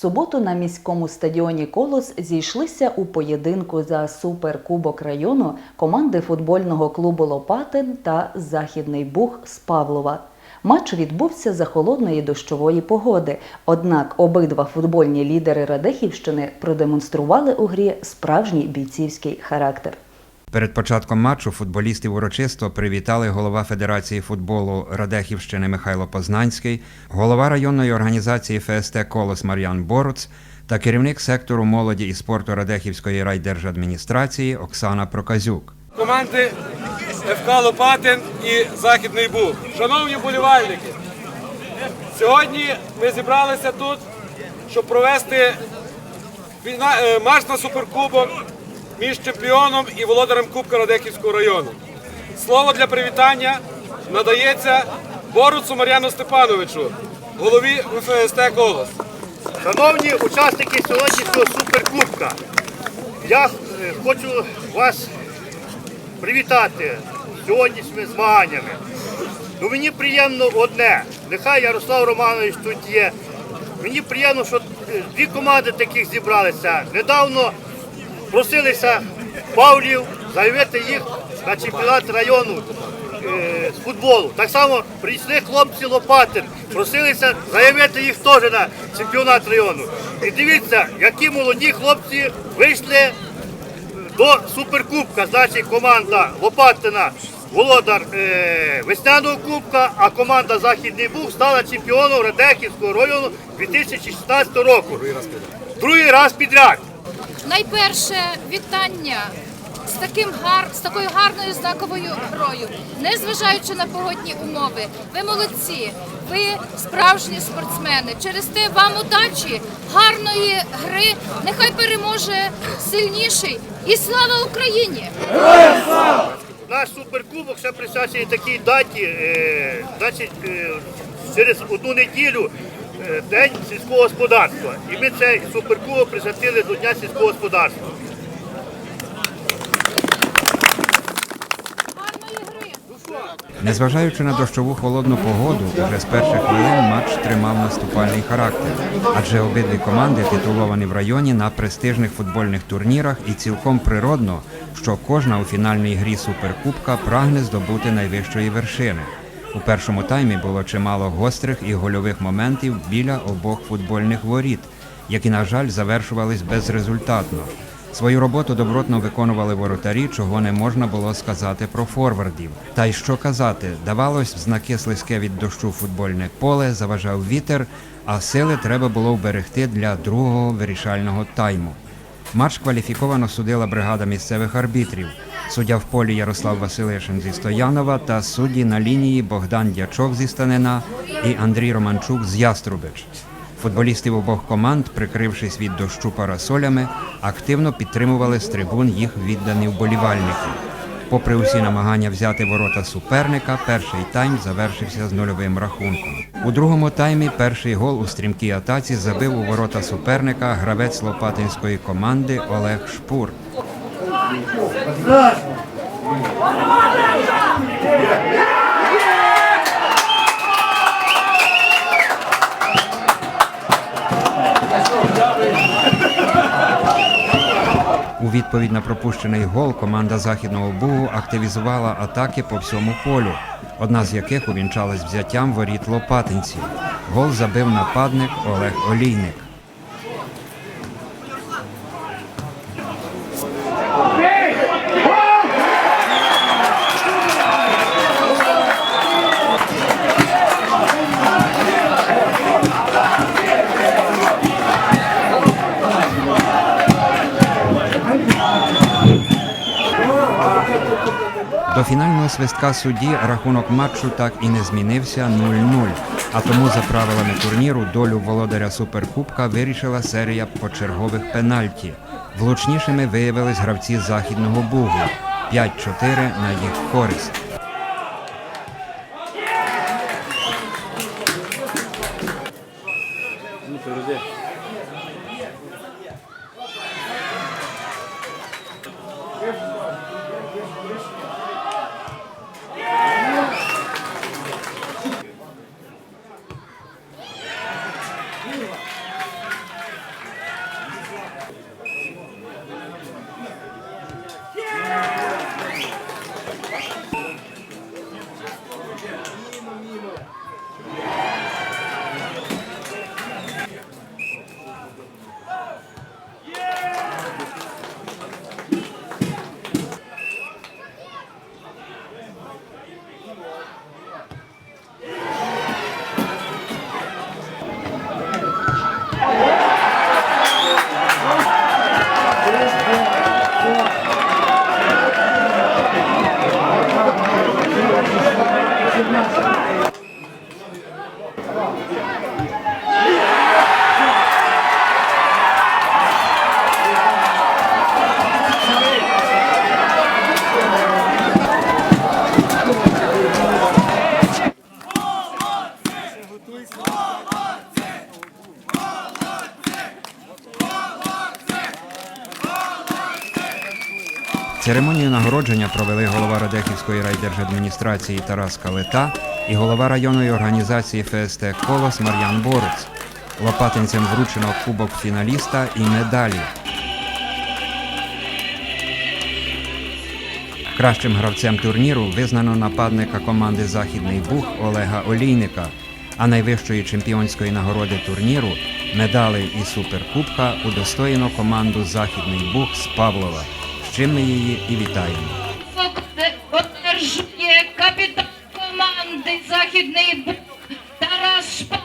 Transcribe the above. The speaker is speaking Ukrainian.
суботу на міському стадіоні Колос зійшлися у поєдинку за суперкубок району команди футбольного клубу Лопатин та Західний Буг з Павлова. Матч відбувся за холодної дощової погоди. Однак обидва футбольні лідери Радехівщини продемонстрували у грі справжній бійцівський характер. Перед початком матчу футболістів урочисто привітали голова Федерації футболу Радехівщини Михайло Познанський, голова районної організації ФСТ Колос Мар'ян Боруц та керівник сектору молоді і спорту Радехівської райдержадміністрації Оксана Проказюк. команди ФК Лопатин і Західний Буг. Шановні болівальники, сьогодні ми зібралися тут, щоб провести е, матч на суперкубок між чемпіоном і володарем Кубка Радехівського району. Слово для привітання надається Боруцу Мар'яну Степановичу, голові ФСТ «Колос». Шановні учасники сьогоднішнього суперкубка, я е, хочу вас привітати сьогоднішніми змаганнями. Ну, мені приємно одне. Нехай Ярослав Романович тут є. Мені приємно, що е, дві команди таких зібралися. Недавно просилися Павлів заявити їх на чемпіонат району е, з футболу. Так само прийшли хлопці Лопатин, просилися заявити їх теж на чемпіонат району. І дивіться, які молоді хлопці вийшли до суперкубка. Значить, команда Лопатина володар е, весняного кубка, а команда Західний Буг стала чемпіоном Радехівського району 2016 року. Другий раз підряд. Найперше вітання з таким гар з такою гарною знаковою грою, незважаючи на погодні умови. Ви молодці, ви справжні спортсмени. Через те вам удачі, гарної гри. Нехай переможе сильніший. І слава Україні! Наш суперкубок ще присвячений такій даті, е, значить, е, через одну неділю День сільського господарства. І ми цей суперкубок присвятили до Дня сільського господарства. Незважаючи на дощову холодну погоду, вже з перших хвилин матч тримав наступальний характер, адже обидві команди титуловані в районі на престижних футбольних турнірах і цілком природно, що кожна у фінальній грі суперкубка прагне здобути найвищої вершини. У першому таймі було чимало гострих і гольових моментів біля обох футбольних воріт, які, на жаль, завершувались безрезультатно. Свою роботу добротно виконували воротарі, чого не можна було сказати про форвардів. Та й що казати, давалось в знаки слизьке від дощу футбольне поле, заважав вітер, а сили треба було вберегти для другого вирішального тайму. Матч кваліфіковано судила бригада місцевих арбітрів. Суддя в полі Ярослав Василишин зі Стоянова та судді на лінії Богдан Дячок зі Станина і Андрій Романчук з Яструбич. Футболістів обох команд, прикрившись від дощу парасолями, активно підтримували з трибун їх віддані вболівальники. Попри усі намагання взяти ворота суперника, перший тайм завершився з нульовим рахунком. У другому таймі перший гол у стрімкій атаці забив у ворота суперника гравець лопатинської команди Олег Шпур. У відповідь на пропущений гол команда Західного Бугу активізувала атаки по всьому полю, одна з яких увінчалась взяттям воріт лопатинців. Гол забив нападник Олег Олійник. До фінального свистка судді рахунок матчу так і не змінився 0-0. А тому за правилами турніру долю володаря суперкубка вирішила серія почергових пенальті. Влучнішими виявились гравці західного бугу 5-4 на їх користь. Церемонію нагородження провели голова Радехівської райдержадміністрації Тарас Калита і голова районної організації ФСТ Колос Мар'ян Борець. Лопатинцям вручено кубок фіналіста і медалі. Кращим гравцем турніру визнано нападника команди Західний Буг Олега Олійника, а найвищої чемпіонської нагороди турніру медалей і суперкубка удостоєно команду Західний Буг з Павлова. Чим ми її і вітаємо. одержує капітан команди Західний Тарас Шпак.